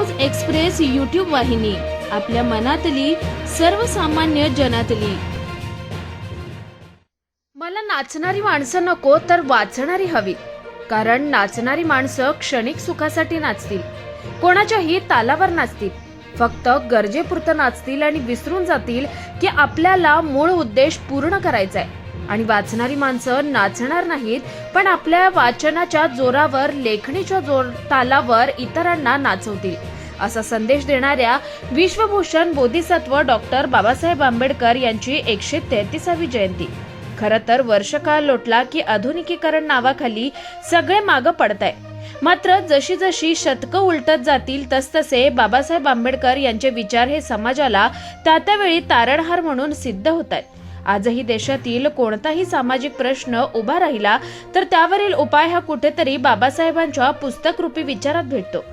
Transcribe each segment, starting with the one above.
News express YouTube वाहिनी आपल्या मनातली सर्वसामान्य जनातली. मला नाचणारी माणसं नको तर वाचणारी हवी कारण नाचणारी माणसं क्षणिक सुखासाठी नाचतील. कोणाच्याही तालावर नाचतील फक्त गरजेपुरतं नाचतील आणि विसरून जातील की आपल्याला मूळ उद्देश पूर्ण करायचा आहे आणि वाचणारी माणसं नाचणार नाहीत पण आपल्या वाचनाच्या जोरावर लेखणीच्या जोर तालावर इतरांना नाचवतील. असा संदेश देणाऱ्या विश्वभूषण बोधिसत्व डॉक्टर बाबासाहेब आंबेडकर यांची एकशे तेहतीसावी जयंती. खरं तर वर्षकाळ लोटला की आधुनिकीकरण नावाखाली सगळे मागं पडताय. मात्र जशी जशी शतकं उलटत जातील तसतसे बाबासाहेब आंबेडकर यांचे विचार हे समाजाला त्या त्यावेळी तारणहार म्हणून सिद्ध होत आहेत आजही देशातील कोणताही सामाजिक प्रश्न उभा राहिला तर त्यावरील उपाय हा कुठेतरी बाबासाहेबांच्या पुस्तकरूपी विचारात भेटतो.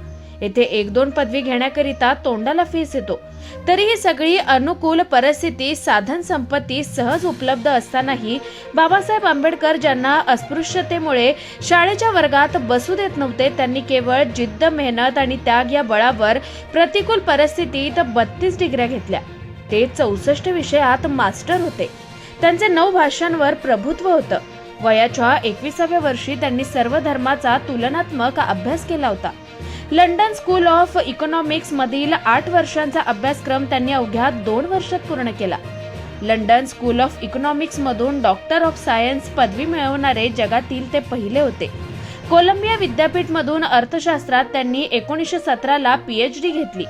येथे एक दोन पदवी घेण्याकरिता तोंडाला फीस येतो. तरी ही सगळी अनुकूल परिस्थिती साधन संपत्ती सहज उपलब्ध असतानाही बाबासाहेब आंबेडकर ज्यांना अस्पृश्यतेमुळे शाळेच्या वर्गात बसू देत नव्हते त्यांनी केवळ जिद्द मेहनत आणि त्याग या बळावर प्रतिकूल परिस्थितीत बत्तीस डिग्र्या घेतल्या. ते चौसष्ट विषयात मास्टर होते. त्यांचे नऊ भाषांवर प्रभुत्व होतं. वयाच्या एकविसाव्या वर्षी त्यांनी सर्व धर्माचा तुलनात्मक अभ्यास केला होता. लंडन स्कूल ऑफ इकॉनॉमिक्स मधील आठ वर्षांचा अभ्यासक्रम त्यांनी अवघ्या दोन वर्षात पूर्ण केला. लंडन स्कूल ऑफ इकॉनॉमिक्स मधून डॉक्टर ऑफ सायन्स पदवी मिळवणारे जगातील ते पहिले होते. कोलंबिया विद्यापीठ मधून अर्थशास्त्रात त्यांनी एकोणीसशे सतराला पीएचडी घेतली.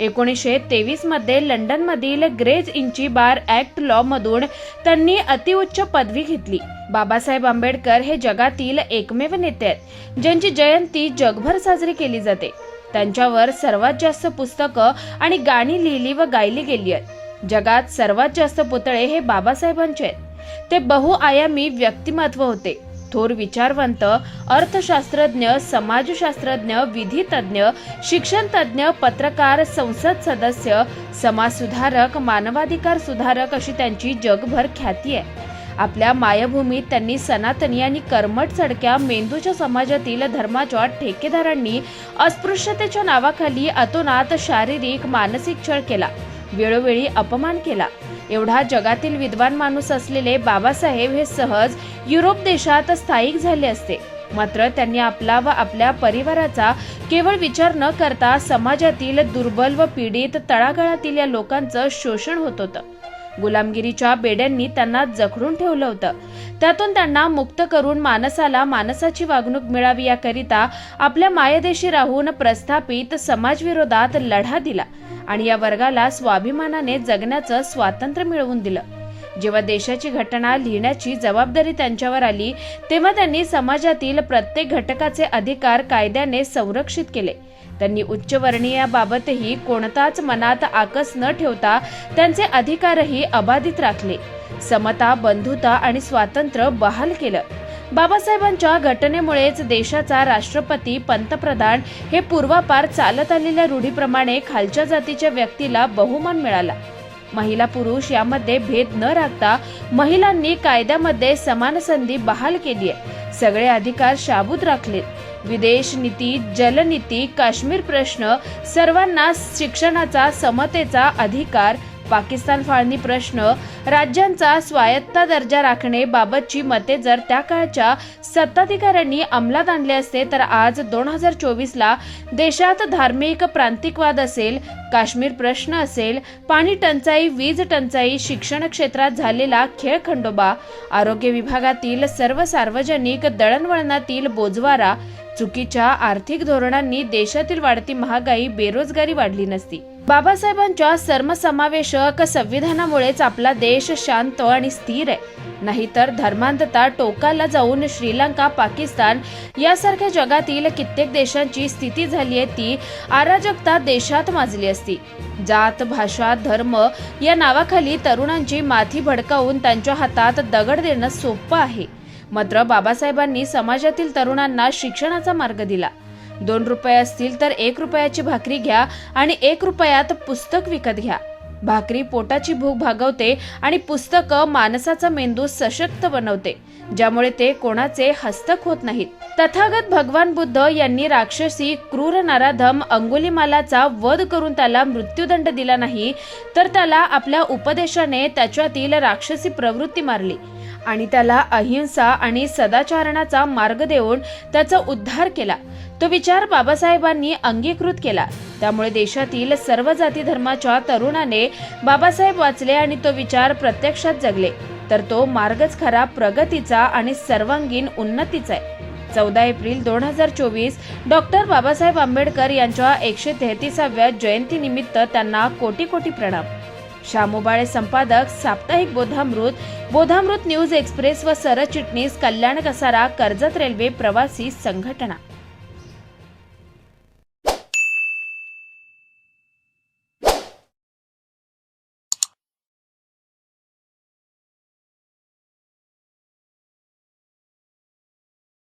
एकोणीसशे तेवीसमध्ये लंडन मधील ग्रेज इंची बार ऍक्ट लॉ मधून त्यांनी अतिउच्च पदवी घेतली. बाबासाहेब आंबेडकर हे जगातील एकमेव नेते आहेत ज्यांची जयंती जगभर साजरी केली जाते. त्यांच्यावर सर्वात जास्त पुस्तकं आणि गाणी लिहिली व गायली गेली आहेत. जगात सर्वात जास्त पुतळे हे बाबासाहेबांचे आहेत. ते बहुआयामी व्यक्तिमत्व होते. थोर विचारवंत अर्थशास्त्रज्ञ समाजशास्त्रज्ञ विधितज्ञ शिक्षणतज्ञ पत्रकार संसद सदस्य समाजसुधारक मानवाधिकार सुधारक अशी त्यांची जगभर ख्याती आहे. आपल्या मायभूमीत त्यांनी सनातनी आणि कर्मट चडक्या मेंदूच्या समाजातील धर्माच्या ठेकेदारांनी अस्पृश्यतेच्या नावाखाली अतोनात शारीरिक मानसिक छळ केला. वेळोवेळी अपमान केला. एवढा जगातील विद्वान माणूस असलेले बाबासाहेब हे सहज युरोप देशात स्थायिक झाले असते. मात्र त्यांनी आपला व आपल्या परिवाराचा केवळ विचार न करता समाजातील दुर्बल व पीडित तळागाळातील या लोकांचं शोषण होत होतं. गुलामगिरीच्या बेड्यांनी त्यांना जखडून ठेवलं होतं. त्यातून त्यांना मुक्त करून माणसाला माणसाची वागणूक मिळावी याकरिता आपल्या मायदेशी राहून प्रस्थापित समाजविरोधात लढा दिला. आणि या वर्गाला स्वाभिमानाने जगण्याचं स्वातंत्र्य मिळवून दिलं. जेव्हा देशाची घटना लिहिण्याची जबाबदारी त्यांच्यावर आली तेव्हा त्यांनी समाजातील प्रत्येक घटकाचे अधिकार कायद्याने संरक्षित केले. त्यांनी उच्चवर्णीयाबाबतही कोणताच मनात आकस न ठेवता त्यांचे अधिकारही अबाधित राखले. समता बंधुता आणि स्वातंत्र्य बहाल केलं. बाबासाहेबांच्या घटनेमुळेच देशाचा राष्ट्रपती पंतप्रधान हे पूर्वापार चालत आलेल्या रूढीप्रमाणे खालच्या जातीच्या व्यक्तीला बहुमान मिळाला. महिला पुरुष यामध्ये भेद न राखता महिलांनी कायद्यामध्ये समान संधी बहाल केली आहे. सगळे अधिकार शाबूत राखलेत. विदेश नीती जलनीती काश्मीर प्रश्न सर्वांना शिक्षणाचा समतेचा अधिकार पाकिस्तान फाळणी प्रश्न राज्यांचा स्वायत्ता दर्जा राखणे बाबतची मते जर त्या काळच्या सत्ताधिकाऱ्यांनी अंमलात आणले असते तर आज दोन हजार चोवीसला देशात धार्मिक प्रांतिकवाद असेल काश्मीर प्रश्न असेल पाणी टंचाई वीज टंचाई शिक्षण क्षेत्रात झालेला खेळ खंडोबा आरोग्य विभागातील सर्व सार्वजनिक दळणवळणातील बोजवारा चुकीच्या आर्थिक धोरणांनी देशातील वाढती महागाई बेरोजगारी वाढली नसती. बाबासाहेबांच्या सर्वसमावेशक संविधानामुळेच आपला देश शांत आणि स्थिर आहे. नाहीतर धर्मांतता टोकाला जाऊन श्रीलंका पाकिस्तान यासारख्या जगातील कित्येक देशांची स्थिती झाली आहे ती अराजकता देशात माजली असती. जात भाषा धर्म या नावाखाली तरुणांची माथी भडकावून त्यांच्या हातात दगड देणं सोपं आहे. मात्र बाबासाहेबांनी समाजातील तरुणांना शिक्षणाचा मार्ग दिला. दोन रुपये असतील तर एक रुपयाची भाकरी घ्या आणि एक रुपयात पुस्तक विकत घ्या. भाकरी पोटाची भूक भागवते आणि पुस्तकं माणसाचा मेंदू सशक्त बनवते ज्यामुळे ते कोणाचे हस्तक होत नाहीत. तथागत भगवान बुद्ध यांनी राक्षसी क्रूर नराधम अंगुलीमालाचा वध करून त्याला मृत्यूदंड दिला नाही तर त्याला आपल्या उपदेशाने त्याच्यातील राक्षसी प्रवृत्ती मारली. आणि त्याला अहिंसा आणि सदाचारणाचा मार्ग देऊन त्याचा उद्धार केला. तो विचार बाबासाहेबांनी अंगीकृत केला. त्यामुळे देशातील सर्व जाती धर्माच्या तरुणाने बाबासाहेब वाचले आणि तो विचार प्रत्यक्षात जगले. तर तो मार्गच खरा प्रगतीचा आणि सर्वांगीण उन्नतीचा आहे. चौदा एप्रिल दोन हजार चोवीस डॉक्टर बाबासाहेब आंबेडकर यांच्या एकशे तेहतीसाव्या जयंतीनिमित्त त्यांना कोटी कोटी प्रणाम. शामोबाळे संपादक साप्ताहिक बोधामृत बोधामृत न्यूज एक्सप्रेस व सरचिटणीस कल्याण कसारा कर्जत रेल्वे प्रवासी संघटना.